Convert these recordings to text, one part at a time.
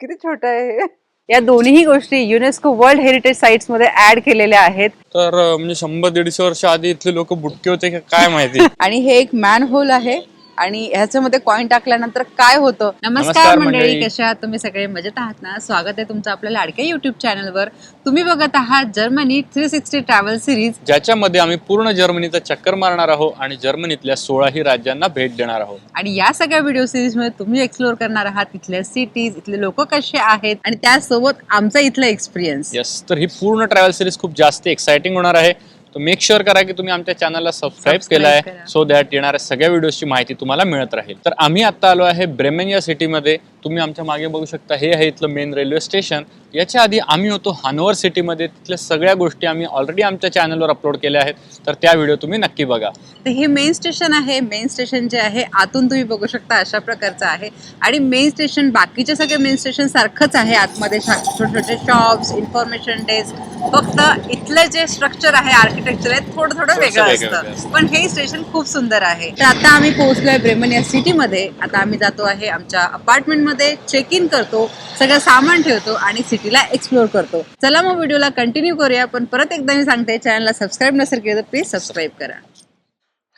किती छोट आहे? हे. या दोन्हीही गोष्टी युनेस्को वर्ल्ड हेरिटेज साइट्समध्ये ऍड केलेल्या आहेत. तर म्हणजे शंभर दीडशे वर्ष आधी इथले लोक बुटके होते का काय माहिती? आणि हे एक मॅन होल आहे. आणि ह्याच्यामध्ये कॉइन टाकल्यानंतर काय होतं? नमस्कार मंडळी. कशा तुम्ही सगळे मजेत आहात ना? स्वागत आहे तुमचं आपल्या लाडक्या युट्यूब चॅनलवर तुम्ही बघत आहात Germany three sixty travel series ज्याच्यामध्ये आम्ही पूर्ण जर्मनीचा चक्कर मारणार आहोत आणि जर्मनीतल्या सोळाही राज्यांना भेट देणार आहोत. आणि या सगळ्या व्हिडिओ सिरीजमध्ये तुम्ही एक्सप्लोर करणार आहात इथल्या सिटीज इथले लोक कसे आहेत आणि त्यासोबत आमचा इथला एक्सपिरियन्स येस तर ही पूर्ण ट्रॅव्हल सिरीज खूप जास्त एक्साइटिंग होणार आहे. तर मेक शुअर करा की तुम्ही आमच्या चॅनलला सबस्क्राईब केलं आहे. सो दॅट येणाऱ्या सगळ्या व्हिडिओची माहिती तुम्हाला मिळत राहील तर आम्ही आता आलो आहे ब्रेमेन या सिटीमध्ये तुम्ही आमच्या मागे बघू शकता हे आहे इथलं मेन रेल्वे स्टेशन याच्या आधी आम्ही होतो हानोवर सिटीमध्ये तिथल्या सगळ्या गोष्टी आम्ही ऑलरेडी आमच्या चॅनलवर अपलोड केल्या आहेत. तर त्या व्हिडिओ तुम्ही नक्की बघा. तर हे मेन स्टेशन आहे. मेन स्टेशन जे आहे आतून तुम्ही बघू शकता अशा प्रकारचं आहे. आणि मेन स्टेशन बाकीचे सगळे मेन स्टेशन सारखंच आहे आतमध्ये. छोटे छोटे शॉप्स इन्फॉर्मेशन डेस्क फक्त इथलं जे स्ट्रक्चर आहे आर्किटेक्चर आहे थोडं थोडं वेगळं असतं. पण हे स्टेशन खूप सुंदर आहे. तर आता आम्ही पोहोचलोय ब्रेमन या सिटीमध्ये आता आम्ही जातो आहे आमच्या अपार्टमेंटमध्ये चेक इन करतो सगळं सामान ठेवतो आणि सिटीला एक्सप्लोर करतो. चला मग व्हिडिओला कंटिन्यू करूया पण परत एकदा मी सांगते चॅनलला सबस्क्राईब नसेल केलं तर प्लीज सबस्क्राईब करा.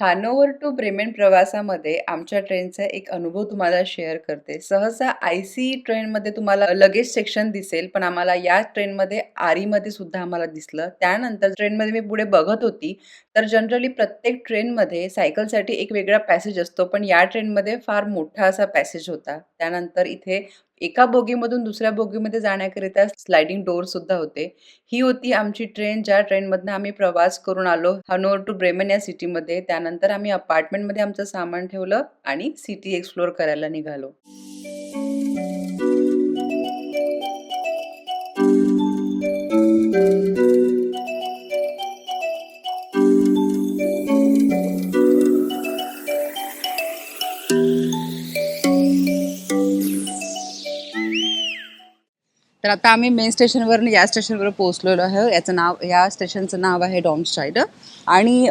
हानोवर टू ब्रेमेन प्रवासामध्ये आमच्या ट्रेनचा एक अनुभव तुम्हाला शेअर करते. सहसा आय सी ट्रेनमध्ये तुम्हाला लगेज सेक्शन दिसेल पण आम्हाला या ट्रेनमध्ये आरीमध्ये सुद्धा आम्हाला दिसलं. त्यानंतर ट्रेनमध्ये मी पुढे बघत होती तर जनरली प्रत्येक ट्रेनमध्ये सायकलसाठी एक वेगळा पॅसेज असतो पण या ट्रेनमध्ये फार मोठा असा पॅसेज होता. त्यानंतर इथे एका बोगीमधून दुसऱ्या बोगीमध्ये जाण्याकरिता स्लायडिंग डोअर सुद्धा होते. ही होती आमची ट्रेन ज्या ट्रेनमधनं आम्ही प्रवास करून आलो हनोर टू ब्रेमेन या सिटीमध्ये त्यानंतर आम्ही अपार्टमेंटमध्ये आमचं सामान ठेवलं आणि सिटी एक्सप्लोर करायला निघालो. तर आता आम्ही मेन स्टेशनवर या स्टेशनवर पोहोचलेलो आहे याचं नाव या स्टेशनचं नाव आहे डॉम स्टाईड आणि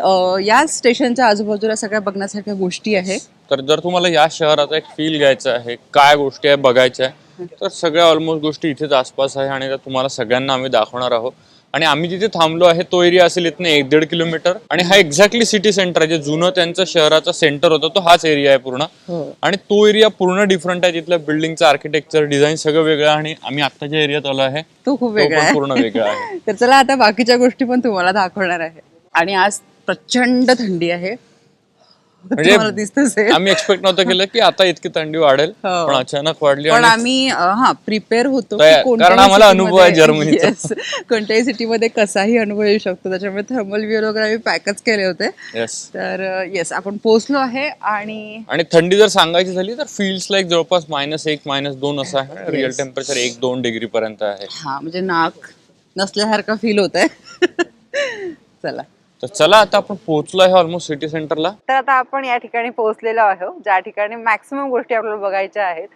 या स्टेशनच्या आजूबाजूला सगळ्या बघण्यासारख्या गोष्टी आहे तर जर तुम्हाला या शहराचा एक फील घ्यायचा आहे काय गोष्टी आहे बघायच्या आहे तर सगळ्या ऑलमोस्ट गोष्टी इथेच आसपास आहे आणि तुम्हाला सगळ्यांना आम्ही दाखवणार आहोत. आणि आम्ही जिथे थांबलो आहे तो एरिया असेल इथनं एक दीड किलोमीटर. आणि हा एक्झॅक्टली सिटी सेंटर आहे जे जुनं त्यांचं शहराचा सेंटर होता तो हाच एरिया आहे पूर्ण. आणि तो एरिया पूर्ण डिफरंट आहे तिथल्या बिल्डिंगचं आर्किटेक्चर डिझाईन सगळं वेगळं आणि आम्ही आता ज्या एरियात आलो आहे तो खूप वेगळा पूर्ण वेगळा आहे. तर चला आता बाकीच्या गोष्टी पण तुम्हाला दाखवणार आहे. आणि आज प्रचंड थंडी आहे. तुम्हाला दिसतच आहे. आम्ही एक्सपेक्ट नव्हतं केलं की आता इतकी थंडी वाढेल हो. पण अचानक वाढली पण आणि आम्ही अं, हा प्रिपेअर होतो की तयार- कोणत्याही कारण आम्हाला city अनुभव आहे मध्ये- जर्मनीचा. Yes. कोणत्याही सिटीमध्ये कसाही अनुभव येऊ शकतो. त्याच्यामुळे थर्मल विअर वगैरे आम्ही पॅकच केले होते. येस तर येस आपण पोहोचलो आहे आणि आणि थंडी जर सांगायची झाली तर फील्ड्स लाईक जवळपास मायनस एक मायनस दोन असं आहे. रिअल टेम्परेचर एक दोन डिग्री पर्यंत आहे. हा म्हणजे नाक नसल्यासारखं फील होत आहे चला. तर चला आता आपण पोहोचलो आहे ऑलमोस्ट सिटी सेंटरला तर आता आपण या ठिकाणी पोहोचलेलो आहोत ज्या ठिकाणी मॅक्सिमम गोष्टी आपल्याला बघायच्या आहेत.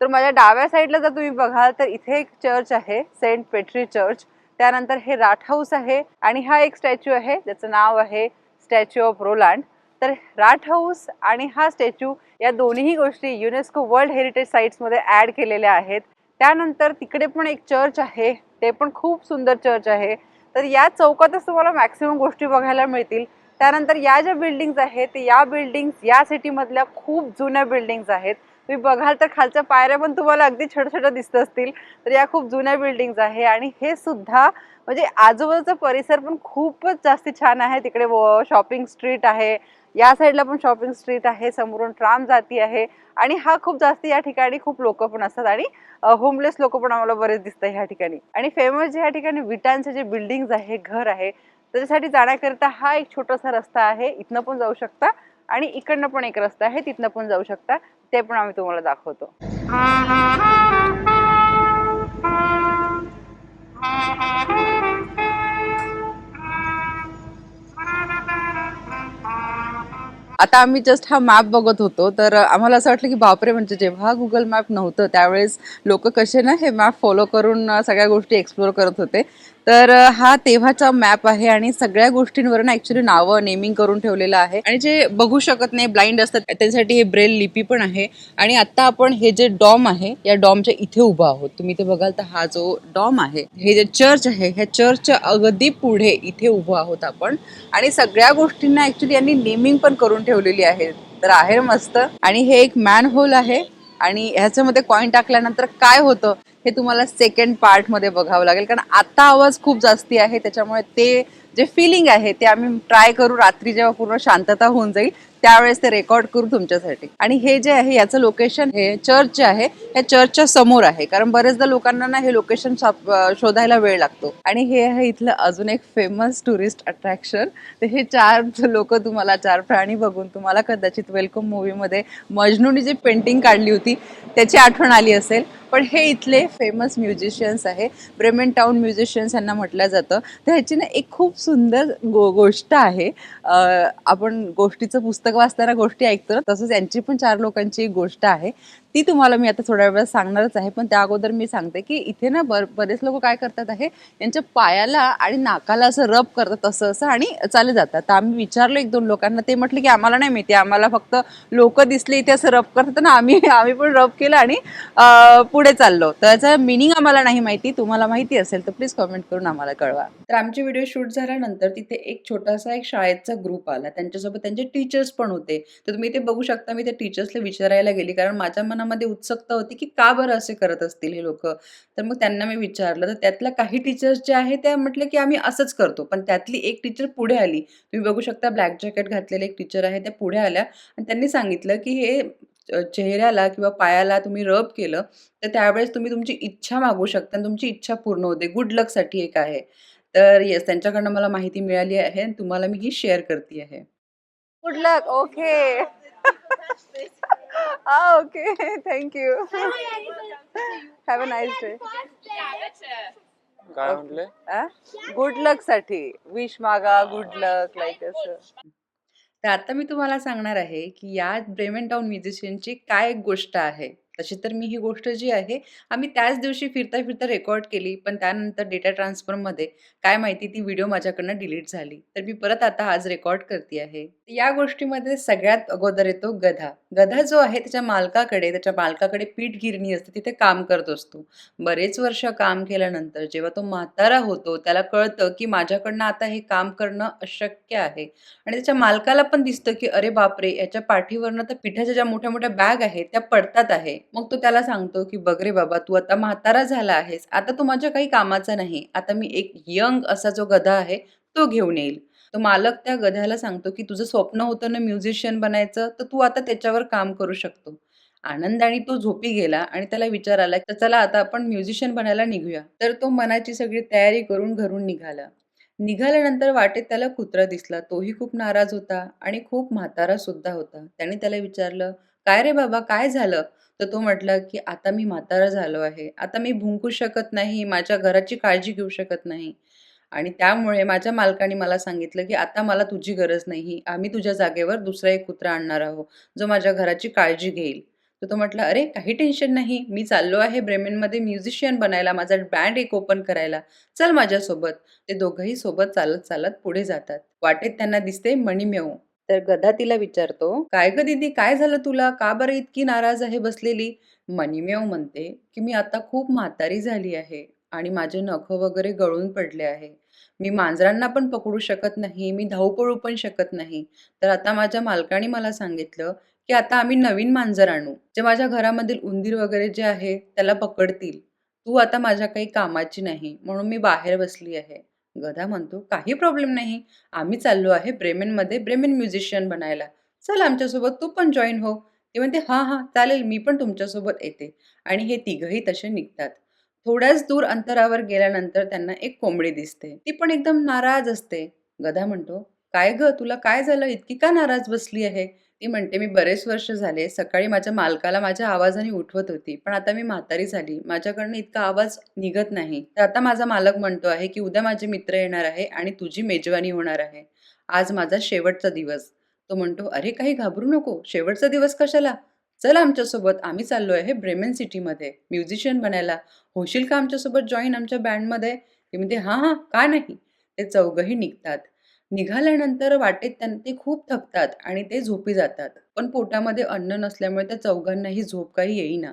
तर माझ्या डाव्या साईडला जर तुम्ही बघाल तर इथे एक चर्च आहे सेंट पेट्री चर्च त्यानंतर हे राठ हाऊस आहे आणि हा एक स्टॅच्यू आहे ज्याचं नाव आहे स्टॅच्यू ऑफ रोलांड तर राठ हाऊस आणि हा स्टॅच्यू या दोन्हीही गोष्टी युनेस्को वर्ल्ड हेरिटेज साईट्समध्ये ॲड केलेल्या आहेत. त्यानंतर तिकडे पण एक चर्च आहे ते पण खूप सुंदर चर्च आहे. तर या चौकातच तुम्हाला मॅक्सिमम गोष्टी बघायला मिळतील. त्यानंतर या ज्या बिल्डिंग्स आहेत या बिल्डिंग्स या सिटीमधल्या खूप जुन्या बिल्डिंग्स आहेत. तुम्ही बघाल तर खालच्या पायऱ्या पण तुम्हाला अगदी छोट्या छोट्या दिसत असतील. तर या खूप जुन्या बिल्डिंग्स आहे आणि हे सुद्धा म्हणजे आजूबाजूचा परिसर पण खूपच जास्ती छान आहे. तिकडे शॉपिंग स्ट्रीट आहे. या साईडला पण शॉपिंग स्ट्रीट आहे समोरून ट्राम जाती आहे आणि हा खूप जास्त या ठिकाणी खूप लोक पण असतात आणि होमलेस लोक पण आम्हाला बरेच दिसतात ह्या ठिकाणी. आणि फेमस जे ह्या ठिकाणी विटांचे जे बिल्डिंग आहे घर आहे त्याच्यासाठी जाण्याकरिता हा एक छोटासा रस्ता आहे इथनं पण जाऊ शकता आणि इकडनं पण एक रस्ता आहे तिथनं पण जाऊ शकता ते पण आम्ही तुम्हाला दाखवतो. आता आम्ही जस्ट हा मॅप बघत होतो तर आम्हाला असं वाटलं की बापरे म्हणजे जेव्हा गुगल मॅप नव्हतं त्यावेळेस लोक कसे ना हे मॅप फॉलो करून सगळ्या गोष्टी एक्सप्लोर करत होते. तर हा तेव्हाचा मॅप आहे आणि सगळ्या गोष्टींवरून ऍक्च्युली नावं नेमिंग करून ठेवलेलं आहे. आणि जे बघू शकत नाही ब्लाइंड असतात त्यांच्यासाठी हे ब्रेल लिपी पण आहे. आणि आता आपण हे जे डॉम आहे या डॉमच्या इथे उभा आहोत. तुम्ही ते बघाल तर हा जो डॉम आहे हे जे चर्च आहे ह्या चर्चच्या अगदी पुढे इथे उभं आहोत आपण. आणि सगळ्या गोष्टींना ऍक्च्युली यांनी नेमिंग पण करून ठेवलेली आहे. तर आहे मस्त. आणि हे एक मॅन होल आहे. आणि ह्याच्यामध्ये कॉईन टाकल्यानंतर काय होतं हे तुम्हाला सेकंड पार्टमध्ये बघावं लागेल. कारण आता आवाज खूप जास्ती आहे त्याच्यामुळे ते जे फिलिंग आहे ते आम्ही ट्राय करू रात्री जेव्हा पूर्ण शांतता होऊन जाईल त्यावेळेस ते रेकॉर्ड करू तुमच्यासाठी. आणि हे जे आहे याचं लोकेशन हे चर्च जे आहे या चर्चच्या समोर आहे. कारण बरेचदा लोकांना ना हे लोकेशन शोधायला वेळ लागतो. आणि हे आहे इथलं अजून एक फेमस टुरिस्ट अट्रॅक्शन तर हे चार लोक तुम्हाला चार प्राणी बघून तुम्हाला कदाचित वेलकम मूवीमध्ये मजनूनी जी पेंटिंग काढली होती त्याची आठवण आली असेल. पण हे इथले फेमस म्युझिशियन्स आहे. ब्रेमेन टाऊन म्युझिशियन्स यांना म्हटलं जातं. तर ह्याची ना एक खूप सुंदर गो गोष्ट आहे. आपण गोष्टीचं पुस्तक वाचताना गोष्टी ऐकतो ना तसंच यांची पण चार लोकांची एक गोष्ट आहे. ती तुम्हाला मी आता थोड्या वेळात सांगणारच आहे. पण त्या अगोदर मी सांगते की इथे ना बर बरेच लोक काय करतात आहे त्यांच्या पायाला आणि नाकाला असं रब करतात असं असं आणि चाले जातात. तर आम्ही विचारलो एक दोन लोकांना ते म्हटलं की आम्हाला नाही माहिती आम्हाला फक्त लोक दिसले इथे असं रब करतात ना आम्ही आम्ही पण रब केलं आणि पुढे चाललो. त्याचा मिनिंग आम्हाला नाही माहिती तुम्हाला माहिती असेल तर प्लीज कमेंट करून आम्हाला कळवा. तर आमचे व्हिडिओ शूट झाल्यानंतर तिथे एक छोटासा एक शाळेचा ग्रुप आला. त्यांच्यासोबत त्यांचे टीचर्स पण होते. तर तुम्ही ते बघू शकता मी त्या टीचर्सला विचारायला गेली. कारण माझ्या मनात मनामध्ये उत्सुकता होती की का बरं असे करत असतील हे लोक? तर मग त्यांना मी विचारलं तर त्यातल्या काही टीचर्स जे आहेत त्या म्हटलं की आम्ही असंच करतो. पण त्यातली एक टीचर पुढे आली. तुम्ही बघू शकता ब्लॅक जॅकेट घातलेले एक टीचर आहे त्या पुढे आल्या आणि त्यांनी सांगितलं की हे चेहऱ्याला किंवा पायाला तुम्ही रब केलं तर त्यावेळेस तुम्ही तुमची इच्छा मागू शकता आणि तुमची इच्छा पूर्ण होते. गुड लकसाठी एक आहे. तर येस त्यांच्याकडनं मला माहिती मिळाली आहे आणि तुम्हाला मी ही शेअर करते आहे. Good luck okay okay thank you have a nice day काय म्हटले? गुड लकसाठी. विश मागा गुड लक लाईक असं. तर आता मी तुम्हाला सांगणार आहे की या ब्रेमेन टाऊन म्युझिशियनची काय एक गोष्ट आहे. तशी तर मी ही गोष्ट जी आहे आम्ही त्याच दिवशी फिरता फिरता रेकॉर्ड केली पण त्यानंतर डेटा ट्रान्सफरमध्ये काय माहिती ती व्हिडिओ माझ्याकडनं डिलीट झाली. तर मी परत आता आज रेकॉर्ड करते आहे. या गोष्टीमध्ये सगळ्यात अगोदर येतो गधा. गधा जो आहे त्याच्या मालकाकडे त्याच्या मालकाकडे पीठ गिरणी असते तिथे काम करत असतो. बरेच वर्ष काम केल्यानंतर जेव्हा तो म्हातारा होतो त्याला कळतं की माझ्याकडनं आता हे काम करणं अशक्य आहे. आणि त्याच्या मालकाला पण दिसतं की अरे बापरे याच्या पाठीवरनं तर पिठाच्या ज्या मोठ्या मोठ्या बॅग आहेत त्या पडतात आहे. मग तो त्याला सांगतो की बघ रे बाबा तू आता म्हातारा झाला आहेस. आता तू माझ्या काही कामाचा नाही. आता मी एक यंग असा जो गधा आहे तो घेऊन येईल. तो मालक त्या गध्याला सांगतो की तुझं स्वप्न होतं ना म्युझिशियन बनायचं तर तू आता त्याच्यावर काम करू शकतो. आनंदाने तो झोपी गेला आणि त्याला विचार आला तर चला आता आपण म्युझिशियन बनायला निघूया. तर तो मनाची सगळी तयारी करून घरून निघाला. निघाल्यानंतर वाटेत त्याला कुत्रा दिसला. तोही खूप नाराज होता आणि खूप म्हातारा सुद्धा होता. त्याने त्याला विचारलं काय रे बाबा काय झालं? तर तो म्हटला की आता मी म्हातारा झालो आहे. आता मी भुंकू शकत नाही माझ्या घराची काळजी घेऊ शकत नाही. आणि त्यामुळे माझ्या मालकाने मला सांगितलं की आता मला तुझी गरज नाही. आम्ही तुझ्या जागेवर दुसरा एक कुत्रा आणणार आहोत जो माझ्या घराची काळजी घेईल. तर तो म्हटला अरे काही टेन्शन नाही. मी चाललो आहे ब्रेमेनमध्ये म्युझिशियन बनायला माझा बँड एक ओपन करायला. चल माझ्यासोबत. ते दोघंही सोबत चालत चालत पुढे जातात. वाटेत त्यांना दिसते मणिमेव. तर गधा तिला विचारतो काय ग दिदी काय झालं तुला? का बरं इतकी नाराज आहे बसलेली? मणिमेव म्हणते की मी आता खूप म्हातारी झाली आहे आणि माझे नख वगैरे गळून पडले आहे. मी मांजरांना पण पकडू शकत नाही मी धाव पळू पण शकत नाही. तर आता माझ्या मालकाने मला सांगितलं की आता आम्ही नवीन मांजर आणू. जे माझ्या घरामधील उंदीर वगैरे जे आहे त्याला पकडतील. तू आता माझ्या काही कामाची नाही म्हणून मी बाहेर बसली आहे. गधा म्हणतो काही प्रॉब्लेम नाही. आम्ही चाललो आहे ब्रेमेनमध्ये ब्रेमेन म्युझिशियन बनायला. चल आमच्यासोबत तू पण जॉईन हो. ते म्हणते हां हां चालेल मी पण तुमच्यासोबत येते. आणि हे तिघही तसे निघतात. थोड्याच दूर अंतरावर गेल्यानंतर त्यांना एक कोंबडी दिसते. ती पण एकदम नाराज असते. गधा म्हणतो काय ग तुला काय झालं? इतकी का नाराज बसली आहे? ती म्हणते मी बरेच वर्ष झाले सकाळी माझ्या मालकाला माझ्या आवाजाने उठवत होती पण आता मी म्हातारी झाली. माझ्याकडनं इतका आवाज निघत नाही. तर आता माझा मालक म्हणतो आहे की उद्या माझे मित्र येणार आहे आणि तुझी मेजवानी होणार आहे. आज माझा शेवटचा दिवस. तो म्हणतो अरे काही घाबरू नको. शेवटचा दिवस कशाला? चल आमच्यासोबत. आम्ही चाललो आहे ब्रेमेन सिटीमध्ये. म्युझिशियन बनायला. होशील का आमच्यासोबत जॉईन आमच्या बँडमध्ये? ते म्हणते हां हां. का नाही? ते चौघही निघतात. निघाल्यानंतर वाटेत त्यांना ते खूप थकतात आणि ते झोपी जातात. पण पोटामध्ये अन्न नसल्यामुळे त्या चौघांनाही झोप काही येईना.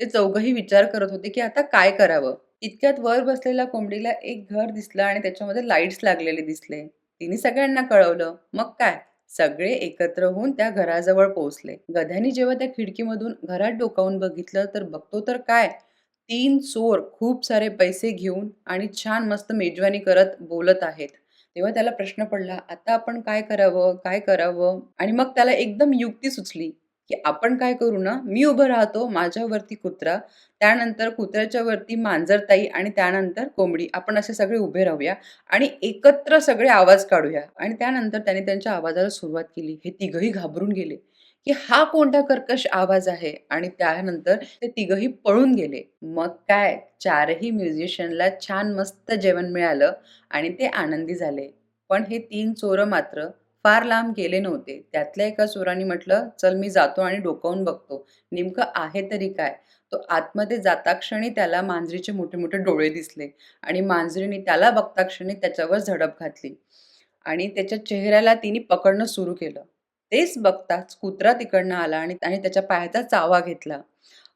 ते चौघही विचार करत होते की आता काय करावं? इतक्यात वर बसलेल्या कोंबडीला एक घर दिसलं आणि त्याच्यामध्ये लाईट्स लागलेले दिसले. तिने सगळ्यांना कळवलं. मग काय? सगळे एकत्र होऊन त्या घराजवळ पोहोचले. गध्यानी जेव्हा त्या खिडकीमधून घरात डोकावून बघितलं तर बघतो तर काय? तीन चोर खूप सारे पैसे घेऊन आणि छान मस्त मेजवानी करत बोलत आहेत. तेव्हा त्याला प्रश्न पडला आता आपण काय करावं काय करावं? आणि मग त्याला एकदम युक्ती सुचली की आपण काय करू ना मी उभं राहतो माझ्यावरती कुत्रा त्यानंतर कुत्र्याच्या वरती मांजरताई आणि त्यानंतर कोंबडी आपण असे सगळे उभे राहूया आणि एकत्र सगळे आवाज काढूया. आणि त्यानंतर त्याने त्यांच्या आवाजाला सुरुवात केली. हे तिघही घाबरून गेले. की हा कोणता कर्कश आवाज आहे? आणि त्यानंतर ते तिघही पळून गेले. मग काय? चारही म्युझिशियनला छान मस्त जेवण मिळालं आणि ते आनंदी झाले. पण हे तीन चोर मात्र फार लांब गेले नव्हते. त्यातल्या एका चोराने म्हटलं चल मी जातो आणि डोकावून बघतो. नेमकं आहे तरी काय? तो आतमध्ये जाता क्षणी त्याला मांजरीचे मोठे मोठे डोळे दिसले आणि मांजरीने त्याला बघता क्षणी त्याच्यावर झडप घातली आणि त्याच्या चेहऱ्याला तिने पकडणं सुरू केलं. तेच बघताच कुत्रा तिकडनं आला आणि त्याने त्याच्या पायाचा चावा घेतला.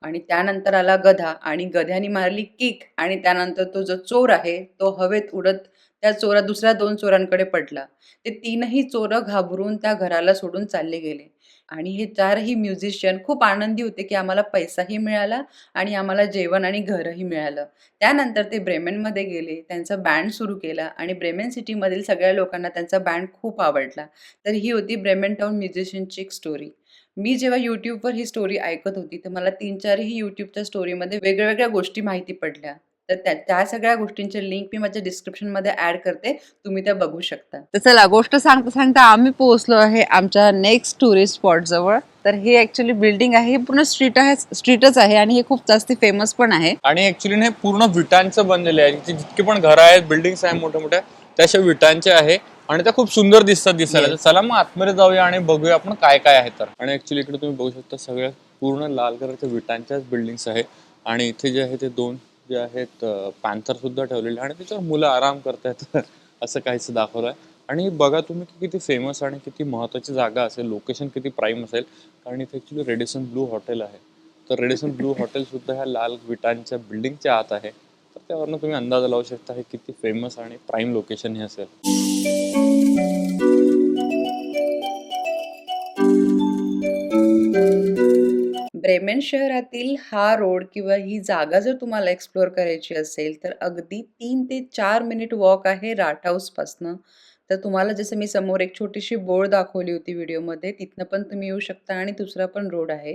आणि त्यानंतर आला गधा आणि गध्याने मारली किक आणि त्यानंतर तो जो चोर आहे तो हवेत उडत त्या चोरा दुसऱ्या दोन चोरांकडे पडला. ते तीनही चोरं घाबरून त्या घराला सोडून चालले गेले. आणि हे चारही म्युझिशियन खूप आनंदी होते की आम्हाला पैसाही मिळाला आणि आम्हाला जेवण आणि घरही मिळालं. त्यानंतर ते ब्रेमेनमध्ये गेले त्यांचा बँड सुरू केला आणि ब्रेमेन सिटीमधील सगळ्या लोकांना त्यांचा बँड खूप आवडला. तर ही होती ब्रेमेन टाऊन म्युझिशियनची एक स्टोरी मी जेव्हा यूट्यूबवर ही स्टोरी ऐकत होती तर मला तीन चारही यूट्यूबच्या स्टोरीमध्ये वेगळ्या वेगळ्या गोष्टी माहिती पडल्या. तर त्या त्या सगळ्या गोष्टींचे लिंक मी माझ्या डिस्क्रिप्शनमध्ये ॲड करते. तुम्ही त्या बघू शकता. तर चला गोष्ट सांगता सांगता आम्ही पोहोचलो आहे आमच्या नेक्स्ट टुरिस्ट स्पॉट जवळ. तर हे ऍक्च्युली बिल्डिंग आहे हे पूर्ण स्ट्रीट आहे स्ट्रीटच आहे आणि हे खूप जास्ती फेमस पण आहे. आणि ऍक्च्युली हे पूर्ण विटांचं बनलेलं आहे. जितके पण घरं आहेत बिल्डिंग्स आहेत मोठ्या मोठ्या त्या अशा विटांचे आहे आणि त्या खूप सुंदर दिसतात दिसायला. चला मग आतमध्ये जाऊया आणि बघूया आपण काय काय आहे तर. आणि ऍक्च्युली इकडे तुम्ही बघू शकता सगळ्या पूर्ण लाल कलरच्या विटांच्याच बिल्डिंग्स आहे. आणि इथे जे आहे ते दोन जे आहेत पॅन्थर सुद्धा ठेवलेले आहे आणि त्याच्यावर मुलं आराम करतायत. असं काहीच दाखवलं आहे. आणि बघा तुम्ही की किती फेमस आणि किती महत्वाची जागा असेल लोकेशन किती प्राईम असेल. कारण इथे ॲक्च्युली रेडिसन ब्लू हॉटेल आहे. तर रेडिसन ब्लू हॉटेल सुद्धा ह्या लाल विटांच्या बिल्डिंगच्या आत आहे. तर त्यावरनं तुम्ही अंदाज लावू शकता हे किती फेमस आणि प्राईम लोकेशन हे असेल. ब्रेमेन शहरातील हा रोड किंवा ही जागा जर तुम्हाला एक्सप्लोअर करायची असेल तर अगदी तीन ते चार मिनिट वॉक आहे राट हाऊसपासनं तर तुम्हाला जसं मी समोर एक छोटीशी बोर्ड दाखवली होती व्हिडिओमध्ये तिथनं पण तुम्ही येऊ शकता आणि दुसरा पण रोड आहे.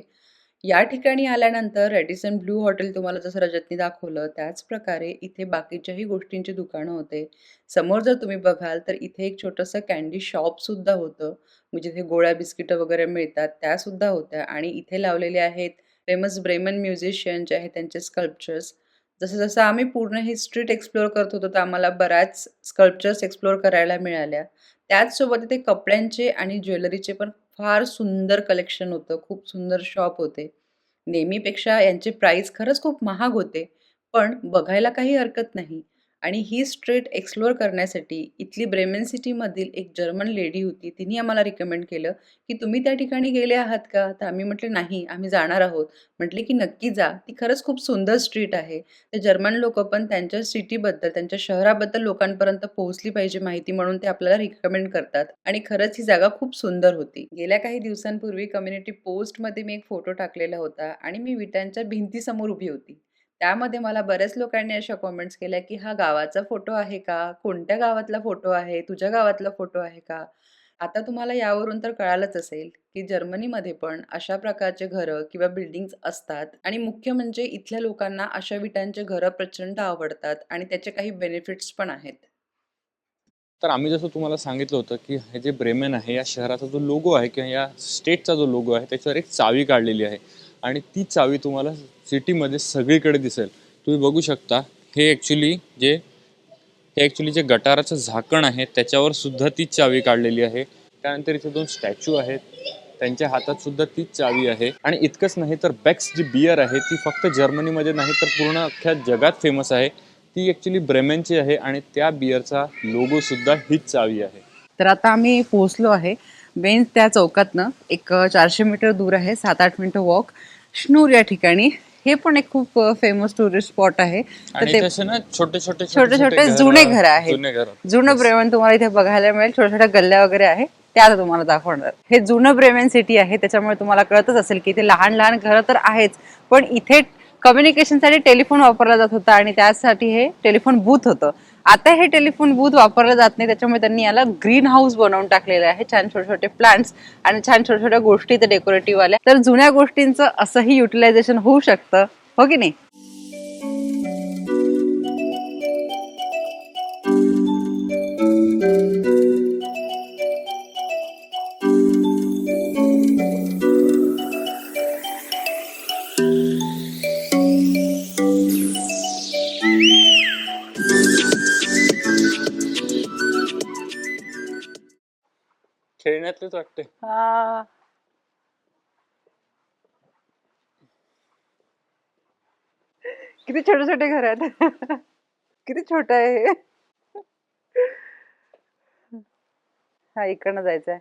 या ठिकाणी आल्यानंतर रेडिसन ब्लू हॉटेल तुम्हाला जसं रजतनी दाखवलं त्याच प्रकारे इथे बाकीच्याही गोष्टींची दुकानं होते. समोर जर तुम्ही बघाल तर इथे एक छोटंसं कॅन्डी शॉपसुद्धा होतं. म्हणजे जिथे गोळ्या बिस्किटं वगैरे मिळतात त्यासुद्धा होत्या. आणि इथे लावलेले आहेत फेमस ब्रेमन म्युझिशियन जे आहेत त्यांचे स्कल्पचर्स जसं जसं आम्ही पूर्ण ही स्ट्रीट एक्सप्लोअर करत होतो तर आम्हाला बऱ्याच स्कल्पचर्स एक्सप्लोअर करायला मिळाल्या. त्याचसोबत इथे कपड्यांचे आणि ज्वेलरीचे पण फार सुंदर कलेक्शन होतं खूप सुंदर शॉप होते. नेहमीपेक्षा यांचे प्राईस खरंच खूप महाग होते. पण बघायला काही हरकत नाही. आणि ही स्ट्रीट एक्सप्लोअर करण्यासाठी इथली ब्रेमेन सिटीमधील एक जर्मन लेडी होती तिने आम्हाला रिकमेंड केलं की तुम्ही त्या ठिकाणी गेले आहात का? तर आम्ही म्हटले नाही आम्ही जाणार आहोत. म्हटले की नक्की जा. ती खरंच खूप सुंदर स्ट्रीट आहे. तर जर्मन लोक पण त्यांच्या सिटीबद्दल त्यांच्या शहराबद्दल लोकांपर्यंत पोहोचली पाहिजे माहिती म्हणून ते आपल्याला रिकमेंड करतात. आणि खरंच ही जागा खूप सुंदर होती. गेल्या काही दिवसांपूर्वी कम्युनिटी पोस्टमध्ये मी एक फोटो टाकलेला होता आणि मी विटांच्या भिंतीसमोर उभी होती. त्यामध्ये मला बऱ्याच लोकांनी अशा कॉमेंट्स केल्या की हा गावाचा फोटो आहे का? कोणत्या गावातला फोटो आहे? तुझ्या गावातला फोटो आहे का? आता तुम्हाला यावरून तर कळालंच असेल की जर्मनीमध्ये पण अशा प्रकारचे घरं किंवा बिल्डिंग्स असतात आणि मुख्य म्हणजे इथल्या लोकांना अशा विटांचे घरं प्रचंड आवडतात आणि त्याचे काही बेनिफिट्स पण आहेत. तर आम्ही जसं तुम्हाला सांगितलं होतं की हे जे ब्रेमेन आहे या शहराचा जो लोगो आहे किंवा या स्टेटचा जो लोगो आहे त्याच्यावर एक चावी काढलेली आहे. आणि ती चावी तुम्हाला सिटीमध्ये सगळीकडे दिसेल. तुम्ही बघू शकता हे ॲक्च्युली जे हे ॲक्च्युली जे गटाराचं झाकण आहे त्याच्यावर सुद्धा तीच चावी काढलेली आहे. त्यानंतर इथे दोन स्टॅच्यू आहेत. त्यांच्या हातात सुद्धा तीच चावी आहे. आणि इतकंच नाही तर बॅक्स जी बियर आहे ती फक्त जर्मनीमध्ये नाही तर पूर्ण अख्ख्या जगात फेमस आहे. ती ॲक्च्युली ब्रेमेनची आहे आणि त्या बियरचा लोगो सुद्धा हीच चावी आहे. तर आता आम्ही पोहोचलो आहे. बेन्स त्या चौकातनं एक चारशे मीटर दूर आहे सात आठ मिनिटं वॉक श्नूर या ठिकाणी. हे पण एक खूप फेमस टुरिस्ट स्पॉट आहे. तर छोटे छोटे छोटे छोटे जुने घर आहेत. जुने ब्रेमन तुम्हाला इथे बघायला मिळेल. छोट्या छोट्या गल्ल्या वगैरे आहे त्या आता तुम्हाला दाखवणार. हे जुनं ब्रेमेन सिटी आहे. त्याच्यामुळे तुम्हाला कळतच असेल की इथे लहान लहान घरं तर आहेच. पण इथे कम्युनिकेशनसाठी टेलिफोन वापरला जात होता आणि त्यासाठी हे टेलिफोन बूथ होतं. आता हे टेलिफोन बूथ वापरलं जात नाही त्याच्यामुळे त्यांनी याला ग्रीन हाऊस बनवून टाकलेलं आहे. छान छोटे छोटे प्लांट्स आणि छान छोट्या छोट्या गोष्टी ते डेकोरेटिव्ह आल्या. तर जुन्या गोष्टींचं असंही युटिलायझेशन होऊ शकतं. हो की नाही? खेळण्यातलेच वाटते हा. किती छोटे छोटे घर आहेत. किती छोट आहे हे. हा इकडनं जायचंय.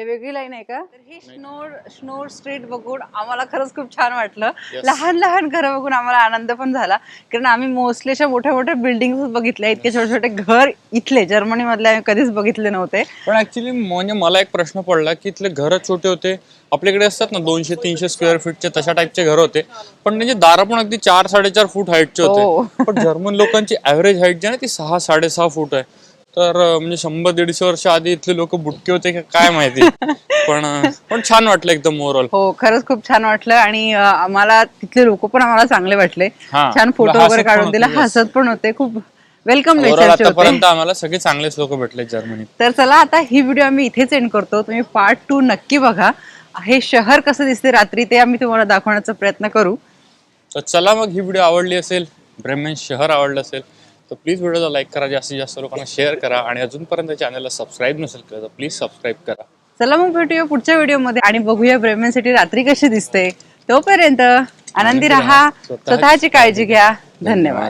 हे वेगळी लाईन आहे का? तर हे स्नोर स्नोर स्ट्रीट बघून आम्हाला खरंच खूप छान वाटलं. Yes. लहान लहान घरं बघून आम्हाला आनंद पण झाला. कारण आम्ही मोस्टली अशा मोठ्या मोठ्या बिल्डिंग बघितल्या. इतके छोटे छोटे घर इथले. जर्मनी मधले आम्ही कधीच बघितले नव्हते. पण ऍक्च्युली म्हणजे मला एक प्रश्न पडला की इथले घर छोटे होते. आपल्याकडे असतात ना दोनशे तीनशे स्क्वेअर फीटचे तशा टाईपचे घर होते. पण त्यांचे दारं पण अगदी चार साडेचार फूट हाईटचे हो. होते. पण जर्मन लोकांची ऍव्हरेज हाईट जी आहे ना ती सहा साडेसहा फूट आहे. तर म्हणजे शंभर दीडशे वर्ष आधी इथले लोक बुटके होते का काय माहिती. पण पण छान वाटलं एकदम ओव्हरऑल हो खरंच खूप छान वाटलं आणि आम्हाला तिथले लोक पण आम्हाला चांगले वाटले. छान फोटो वगैरे काढून दिला. हसत पण होते. खूप वेलकम आतापर्यंत आम्हाला सगळे चांगलेच लोक भेटले जर्मनीत. तर चला आता ही व्हिडिओ आम्ही इथेच एंड करतो. तुम्ही पार्ट टू नक्की बघा. हे शहर कसं दिसते रात्री ते आम्ही तुम्हाला दाखवण्याचा प्रयत्न करू. तर चला मग ही व्हिडिओ आवडली असेल ब्रेमेन शहर आवडलं असेल तर प्लीज व्हिडिओला लाईक करा जास्तीत जास्त लोकांना शेअर करा आणि अजूनपर्यंत चॅनलला सबस्क्राईब नसेल केलं तर प्लीज सबस्क्राईब करा. चला मग भेटूया पुढच्या व्हिडिओमध्ये आणि बघूया ब्रेमेन सिटी रात्री कशी दिसते. तोपर्यंत आनंदी राहा स्वतःची स्वतःची काळजी घ्या. धन्यवाद.